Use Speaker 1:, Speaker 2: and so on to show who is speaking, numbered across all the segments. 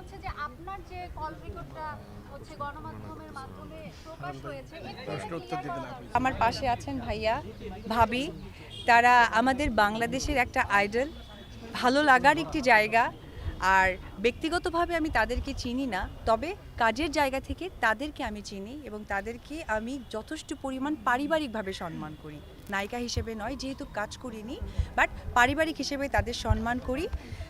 Speaker 1: হচ্ছে যে আপনার যে কল রেকর্ডটা হচ্ছে গণমাধ্যমের মাধ্যমে প্রকাশ হয়েছে।
Speaker 2: আমার পাশে আছেন ভাইয়া ভাবি। তারা আমাদের বাংলাদেশের একটা আইডল ভালো লাগার একটি জায়গা। আর ব্যক্তিগতভাবে আমি তাদেরকে চিনি না, তবে কাজের জায়গা থেকে তাদেরকে আমি চিনি এবং তাদেরকে আমি যথেষ্ট পরিমাণ পারিবারিকভাবে সম্মান করি। নায়িকা হিসেবে নয়, যেহেতু কাজ করিনি বাট পারিবারিক হিসেবে তাদের সম্মান করি।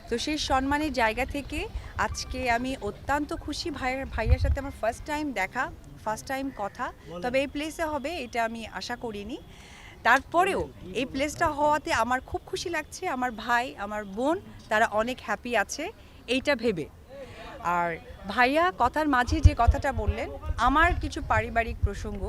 Speaker 2: তো সেই সম্মানের জায়গা থেকে আজকে আমি অত্যন্ত খুশি ভাইয়ের ভাইয়ার সাথে আমার ফার্স্ট টাইম দেখা ফার্স্ট টাইম কথা। তবে এই প্লেসে হবে, এটা আমি আশা করিনি। তারপরেও এই প্লেসটা হওয়াতে আমার খুব খুশি লাগছে, আমার ভাই, আমার বোন, তারা অনেক হ্যাপি আছে। এইটা ভেবে। আর ভাইয়া কথার মাঝে যে কথাটা বললেন, আমার কিছু পারিবারিক প্রসঙ্গ,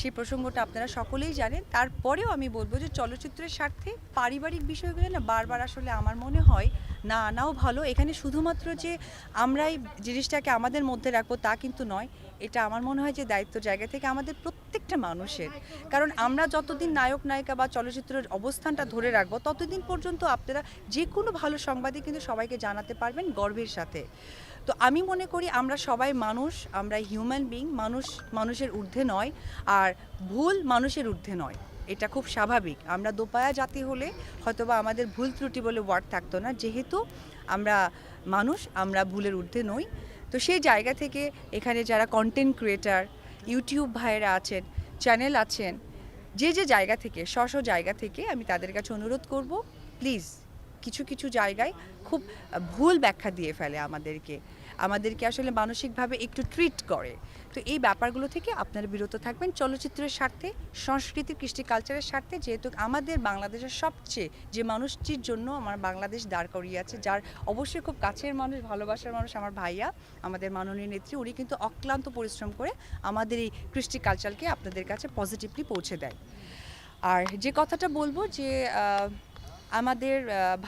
Speaker 2: সেই প্রসঙ্গটা আপনারা সকলেই জানেন। তারপরেও আমি বলব যে চলচ্চিত্রের স্বার্থে পারিবারিক বিষয়গুলো না বারবার আসলে আমার মনে হয়, না আনাও ভালো। এখানে শুধুমাত্র যে আমরাই জিনিসটাকে আমাদের মধ্যে রাখব তা কিন্তু নয়, এটা আমার মনে হয় যে দায়িত্ব জায়গা থেকে আমাদের প্রত্যেকটা মানুষের। কারণ আমরা যতদিন নায়ক, নায়িকা বা চলচ্চিত্রের অবস্থানটা ধরে রাখব, ততদিন পর্যন্ত আপনারা যে কোনো ভালো সংবাদই কিন্তু সবাইকে জানাতে পারবেন গর্বের সাথে। তো আমি মনে করি আমরা সবাই মানুষ, আমরা হিউম্যান বিং মানুষ, মানুষের ঊর্ধ্বে নয়, আর ভুল মানুষের ঊর্ধ্বে নয়। এটা খুব স্বাভাবিক। আমরা দোপায়া জাতি হলে হয়তোবা আমাদের ভুল ত্রুটি বলে ওয়ার্ড থাকতো না। যেহেতু আমরা মানুষ, আমরা ভুলের ঊর্ধ্বে নই। তো সেই জায়গা থেকে এখানে যারা কন্টেন্ট ক্রিয়েটার ইউটিউব ভাইয়েরা আছেন চ্যানেল আছেন, যে যে জায়গা থেকে, স্ব স্ব জায়গা থেকে আমি তাদের কাছে অনুরোধ করব প্লিজ কিছু কিছু জায়গায় খুব ভুল ব্যাখ্যা দিয়ে ফেলে আমাদেরকে। আমাদেরকে আসলে মানসিকভাবে একটু ট্রিট করে। তো এই ব্যাপারগুলো থেকে আপনারা বিরত থাকবেন। চলচ্চিত্রের স্বার্থে সংস্কৃতি কৃষ্টি কালচারের স্বার্থে, যেহেতু আমাদের বাংলাদেশের সবচেয়ে যে মানুষটির জন্য আমার বাংলাদেশ দাঁড় করিয়ে আছে, যার অবশ্যই খুব কাছের মানুষ, ভালোবাসার মানুষ আমার ভাইয়া, আমাদের মাননীয় নেত্রী, উনি কিন্তু অক্লান্ত পরিশ্রম করে আমাদের এই কৃষ্টি কালচারকে আপনাদের কাছে পজিটিভলি পৌঁছে দেয়। আর যে কথাটা বলব যে আমাদের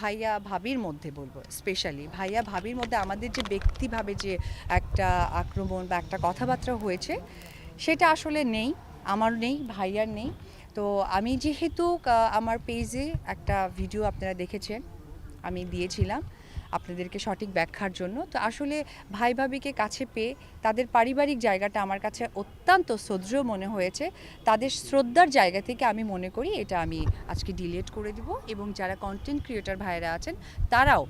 Speaker 2: ভাইয়া ভাবির মধ্যে বলব স্পেশালি ভাইয়া ভাবির মধ্যে আমাদের যে ব্যক্তিভাবে যে একটা আক্রমণ বা একটা কথাবার্তা হয়েছে, সেটা আসলে নেই, আমার নেই, ভাইয়ার নেই। তো আমি যেহেতু আমার পেজে একটা ভিডিও আপনারা দেখেছেন, আমি দিয়েছিলাম। আপনাদেরকে সঠিক ব্যাখ্যার জন্য। তো আসলে ভাই ভাবিকে কাছে পেয়ে তাদের পারিবারিক জায়গাটা আমার কাছে অত্যন্ত শ্রদ্ধ মনে হয়েছে। তাদের শ্রদ্ধার জায়গা থেকে আমি মনে করি এটা আমি আজকে ডিলেট করে দিব এবং যারা কন্টেন্ট ক্রিয়েটার ভাইরা আছেন, তারাও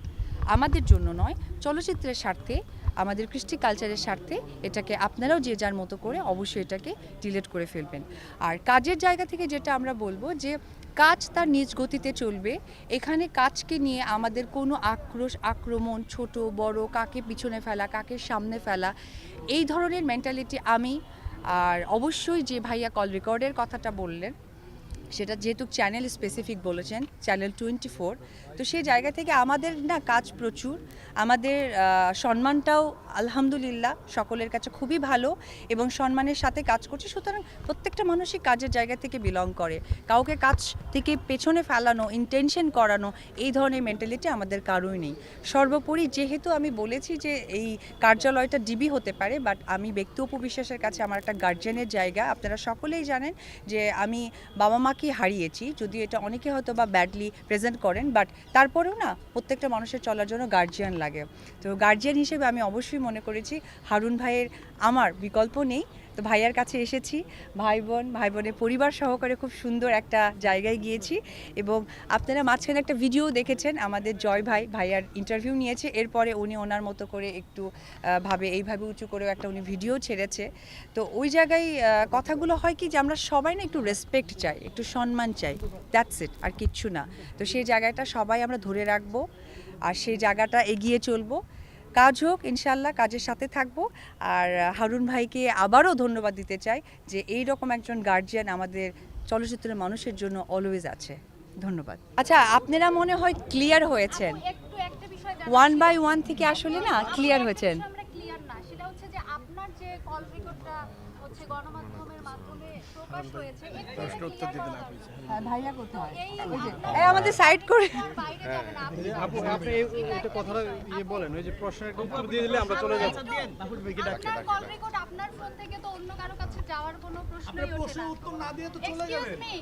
Speaker 2: আমাদের জন্য নয়, চলচ্চিত্রের স্বার্থে, আমাদের কৃষ্টি কালচারের স্বার্থে এটাকে আপনারাও যে যার মতো করে অবশ্যই এটাকে ডিলিট করে ফেলবেন। আর কাজের জায়গা থেকে যেটা আমরা বলব যে, কাজ তার নিজ গতিতে চলবে। এখানে কাজকে নিয়ে আমাদের কোনো আক্রোশ, আক্রমণ, ছোট, বড়, কাকে পিছনে ফেলা, কাকে সামনে ফেলা, এই ধরনের মেন্টালিটি আমি, আর অবশ্যই যে ভাইয়া কল রেকর্ডের কথাটা বললেন সেটা যেহেতু চ্যানেল স্পেসিফিক বলেছেন চ্যানেল টোয়েন্টি ফোর তো সেই জায়গা থেকে আমাদের না কাজ প্রচুর। আমাদের সম্মানটাও আলহামদুলিল্লাহ সকলের কাছে খুবই ভালো এবং সম্মানের সাথে কাজ করছে। সুতরাং প্রত্যেকটা মানুষই কাজের জায়গা থেকে বিলং করে। কাউকে কাজ থেকে পেছনে ফেলানো ইন্টেনশন করানো, এই ধরনের মেন্টালিটি আমাদের কারোই নেই। সর্বোপরি যেহেতু আমি বলেছি যে এই কার্যালয়টা ডিবি হতে পারে বাট আমি ব্যক্তি উপবিশ্বাসের কাছে আমার একটা গার্জেনের জায়গা। আপনারা সকলেই জানেন যে আমি বাবা মাকে হারিয়েছি যদি এটা অনেকে হয়তো বা ব্যাডলি প্রেজেন্ট করেন বাট তারপরেও না প্রত্যেকটা মানুষের চলার জন্য গার্জিয়ান লাগে। তো গার্জিয়ান হিসেবে আমি অবশ্যই মনে করেছি, হারুন ভাইয়ের আমার বিকল্প নেই। তো ভাইয়ার কাছে এসেছি। ভাই বোন, ভাই বোনের পরিবার সহকারে খুব সুন্দর একটা জায়গায় গিয়েছি এবং আপনারা মাঝখানে একটা ভিডিও দেখেছেন, আমাদের জয় ভাই, ভাইয়ার ইন্টারভিউ নিয়েছে। এরপরে উনি ওনার মতো করে একটু ভাবে এইভাবে উঁচু করেও একটা উনি ভিডিও ছেড়েছে। তো ওই জায়গায় কথাগুলো হয় কি যে আমরা সবাই না একটু রেসপেক্ট চাই, একটু সম্মান চাই। দ্যাটস ইট আর কিচ্ছু না। তো সেই জায়গাটা সবাই আমরা ধরে রাখব, আর সেই জায়গাটা এগিয়ে চলবো। কাজ হোক ইনশাল্লাহ কাজের সাথে থাকব। আর হারুন ভাইকে আবারও ধন্যবাদ দিতে চাই যে এই রকম একজন গার্জিয়ান আমাদের চলচ্চিত্রের মানুষের জন্য অলওয়েজ আছে। ধন্যবাদ। আচ্ছা আপনারা মনে হয় ক্লিয়ার হয়েছেন। ওয়ান বাই ওয়ান থেকে আসলে না ক্লিয়ার হয়েছেন। আমাদের সাইড করে
Speaker 1: বাইরে যাবেন আপনি
Speaker 3: আপু আপনি এটা কথাটা ইয়ে বলেন ওই যে প্রশ্নের একটা উত্তর দিয়ে দিলে আমরা চলে যাব।
Speaker 1: আপনার কল রেকর্ড আপনার ফোন থেকে তো অন্য কারও কাছে যাওয়ার কোনো প্রশ্নই ওঠে না।
Speaker 4: উত্তর না দিয়ে তো চলে
Speaker 1: মি